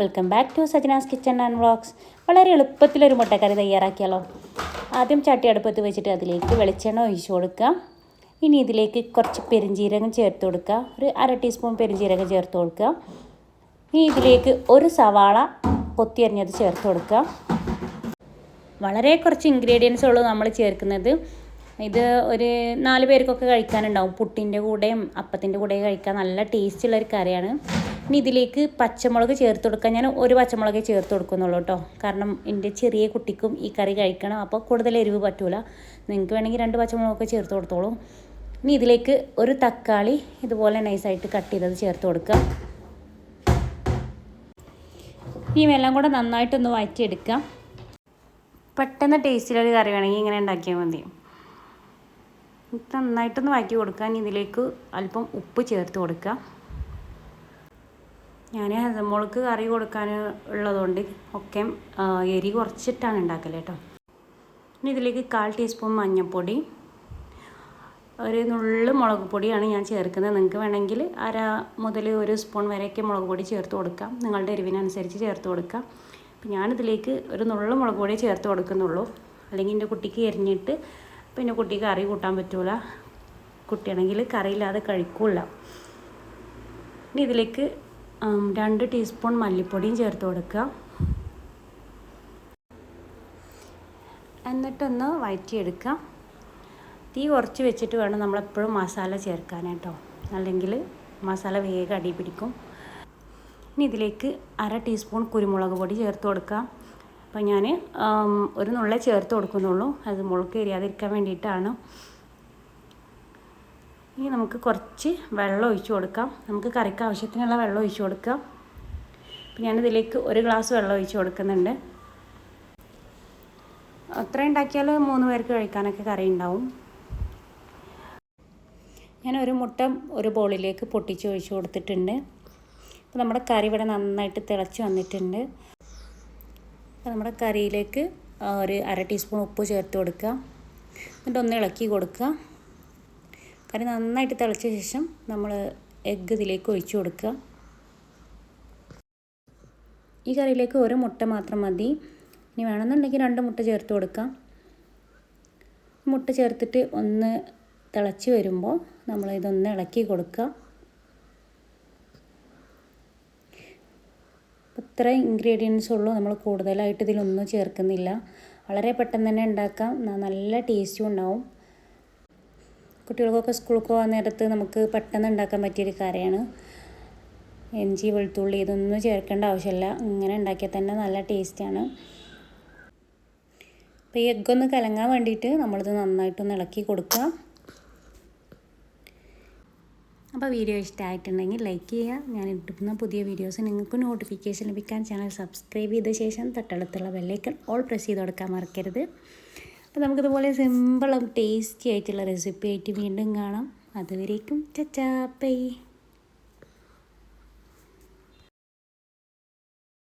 Welcome back to Sajana's kitchen and vlogs വളരെ എളുപ്പത്തിലൊരു മുട്ടക്കറി തയ്യാറാക്കിയാലോ? ആദ്യം ചട്ടി അടുപ്പത്ത് വെച്ചിട്ട് അതിലേക്ക് വെളിച്ചെണ്ണ ഒഴിച്ചു കൊടുക്കുക ഇനി ഇതിലേക്ക് കുറച്ച് പെരിഞ്ജീരകം ചേർത്ത് കൊടുക്കുക ഒരു അര ടീസ്പൂൺ പെരിഞ്ജീരകം ചേർത്ത് കൊടുക്കുക ഇനി ഇതിലേക്ക് ഒരു സവാള കൊത്തിയരിഞ്ഞത് ചേർത്ത് കൊടുക്കുക വളരെ കുറച്ച് ഇൻഗ്രീഡിയൻസ് ഉള്ളൂ നമ്മൾ ചേർക്കുന്നത്. ഇത് ഒരു നാല് പേർക്കൊക്കെ കഴിക്കാനുണ്ടാവും. പുട്ടിന്റെ കൂടെയും അപ്പത്തിന്റെ കൂടെയും കഴിക്കാൻ നല്ല ടേസ്റ്റുള്ള ഒരു കറിയാണ്. ഇനി ഇതിലേക്ക് പച്ചമുളക് ചേർത്ത് കൊടുക്കാൻ ഞാൻ ഒരു പച്ചമുളകേ ചേർത്ത് കൊടുക്കുന്നുള്ളൂ കേട്ടോ. കാരണം എന്റെ ചെറിയ കുട്ടിക്കും ഈ കറി കഴിക്കണം അപ്പോൾ കൂടുതൽ എരിവ് പറ്റൂല. നിങ്ങൾക്ക് വേണമെങ്കിൽ രണ്ട് പച്ചമുളകൊക്കെ ചേർത്ത് കൊടുത്തോളൂ. ഇനി ഇതിലേക്ക് ഒരു തക്കാളി ഇതുപോലെ നൈസായിട്ട് കട്ട് ചെയ്തത് ചേർത്ത് കൊടുക്കുക. ഇനി എല്ലാം കൂടെ നന്നായിട്ടൊന്ന് വഴറ്റിയെടുക്കാം. പെട്ടെന്ന് ടേസ്റ്റിലൊരു കറി വേണമെങ്കിൽ ഇങ്ങനെ ഉണ്ടാക്കിയാൽ മതി. നന്നായിട്ടൊന്ന് വഴറ്റി കൊടുക്കാൻ ഇതിലേക്ക് അല്പം ഉപ്പ് ചേർത്ത് കൊടുക്കുക. ഞാൻ ഹസമോൾക്ക് കറി കൊടുക്കാൻ ഉള്ളതുകൊണ്ട് ഒക്കെ എരി കുറച്ചിട്ടാണ് ഉണ്ടാക്കൽ കേട്ടോ. ഇനി ഇതിലേക്ക് കാൽ ടീസ്പൂൺ മഞ്ഞൾപ്പൊടി ഒരു നുള്ളു മുളക് പൊടിയാണ് ഞാൻ ചേർക്കുന്നത്. നിങ്ങൾക്ക് വേണമെങ്കിൽ അര മുതൽ ഒരു സ്പൂൺ വരെയൊക്കെ മുളക് പൊടി ചേർത്ത് കൊടുക്കാം. നിങ്ങളുടെ എരിവിനനുസരിച്ച് ചേർത്ത് കൊടുക്കാം. അപ്പം ഞാനിതിലേക്ക് ഒരു നുള്ളു മുളക് പൊടി ചേർത്ത് കൊടുക്കുന്നുള്ളൂ. അല്ലെങ്കിൽ എന്റെ കുട്ടിക്ക് എരിഞ്ഞിട്ട് പിന്നെ കുട്ടിക്ക് കറി കൂട്ടാൻ പറ്റൂല. കുട്ടിയാണെങ്കിൽ കറിയില്ലാതെ കഴിക്കില്ല ഇനി ഇതിലേക്ക് രണ്ട് ടീസ്പൂൺ മല്ലിപ്പൊടിയും ചേർത്ത് കൊടുക്കുക. എന്നിട്ടൊന്ന് വഴറ്റിയെടുക്കുക. തീ കുറച്ച് വെച്ചിട്ട് വേണം നമ്മളെപ്പോഴും മസാല ചേർക്കാനായിട്ടോ. അല്ലെങ്കിൽ മസാല വേഗം അടി പിടിക്കും. ഇനി ഇതിലേക്ക് അര ടീസ്പൂൺ കുരുമുളക് പൊടി ചേർത്ത് കൊടുക്കുക. അപ്പോൾ ഞാൻ ഒരു നുള്ളേ ചേർത്ത് കൊടുക്കുന്നുള്ളൂ. അത് മുളക്ക് എരിയാതിരിക്കാൻ വേണ്ടിയിട്ടാണ്. ഇനി നമുക്ക് കുറച്ച് വെള്ളം ഒഴിച്ചു കൊടുക്കാം. നമുക്ക് കറിക്ക് ആവശ്യത്തിനുള്ള വെള്ളം ഒഴിച്ചു കൊടുക്കാം. അപ്പം ഞാനിതിലേക്ക് ഒരു ഗ്ലാസ് വെള്ളം ഒഴിച്ചു കൊടുക്കുന്നുണ്ട്. അത്ര ഉണ്ടാക്കിയാൽ മൂന്ന് പേർക്ക് കഴിക്കാനൊക്കെ കറി ഉണ്ടാവും. ഞാൻ ഒരു മുട്ട ഒരു ബോളിലേക്ക് പൊട്ടിച്ച് ഒഴിച്ചു കൊടുത്തിട്ടുണ്ട്. അപ്പോൾ നമ്മുടെ കറി ഇവിടെ നന്നായിട്ട് തിളച്ച് വന്നിട്ടുണ്ട്. അപ്പോൾ നമ്മുടെ കറിയിലേക്ക് ഒരു അര ടീസ്പൂൺ ഉപ്പ് ചേർത്ത് കൊടുക്കുക എന്നിട്ട് ഒന്ന് ഇളക്കി കൊടുക്കുക കറി നന്നായിട്ട് തിളച്ച ശേഷം നമ്മൾ എഗ്ഗ് ഇതിലേക്ക് ഒഴിച്ചു കൊടുക്കുക. ഈ കറിയിലേക്ക് ഒരു മുട്ട മാത്രം മതി. ഇനി വേണമെന്നുണ്ടെങ്കിൽ രണ്ട് മുട്ട ചേർത്ത് കൊടുക്കാം. മുട്ട ചേർത്തിട്ട് ഒന്ന് തിളച്ച് വരുമ്പോൾ നമ്മൾ ഇതൊന്ന് ഇളക്കി കൊടുക്കുക. ഇത്ര ഇൻഗ്രീഡിയൻസ് ഉള്ളൂ. നമ്മൾ കൂടുതലായിട്ട് ഇതിലൊന്നും ചേർക്കുന്നില്ല. വളരെ പെട്ടെന്ന് തന്നെ ഉണ്ടാക്കാം. നല്ല ടേസ്റ്റും ഉണ്ടാവും. കുട്ടികൾക്കൊക്കെ സ്കൂളിൽ പോകാൻ നേരത്ത് നമുക്ക് പെട്ടെന്ന് ഉണ്ടാക്കാൻ പറ്റിയൊരു കറിയാണ്. ഇഞ്ചി വെളുത്തുള്ളി ഇതൊന്നും ചേർക്കേണ്ട ആവശ്യമില്ല. ഇങ്ങനെ ഉണ്ടാക്കിയാൽ തന്നെ നല്ല ടേസ്റ്റാണ് അപ്പോൾ ഈ എഗ്ഗൊന്ന് കലങ്ങാൻ വേണ്ടിയിട്ട് നമ്മളിത് നന്നായിട്ടൊന്ന് ഇളക്കി കൊടുക്കുക. അപ്പോൾ വീഡിയോ ഇഷ്ടമായിട്ടുണ്ടെങ്കിൽ ലൈക്ക് ചെയ്യുക. ഞാൻ ഇടുന്ന പുതിയ വീഡിയോസ് നിങ്ങൾക്ക് നോട്ടിഫിക്കേഷൻ ലഭിക്കാൻ ചാനൽ സബ്സ്ക്രൈബ് ചെയ്ത ശേഷം തൊട്ടടുത്തുള്ള ബെല്ലൈക്കൺ ഓൾ പ്രസ് ചെയ്ത് കൊടുക്കാൻ മറക്കരുത്. അപ്പോൾ നമുക്കിതുപോലെ സിമ്പിളും ടേസ്റ്റി ആയിട്ടുള്ള റെസിപ്പി ആയിട്ട് വീണ്ടും കാണാം. അതുവരേക്കും ചച്ചാപ്പൈ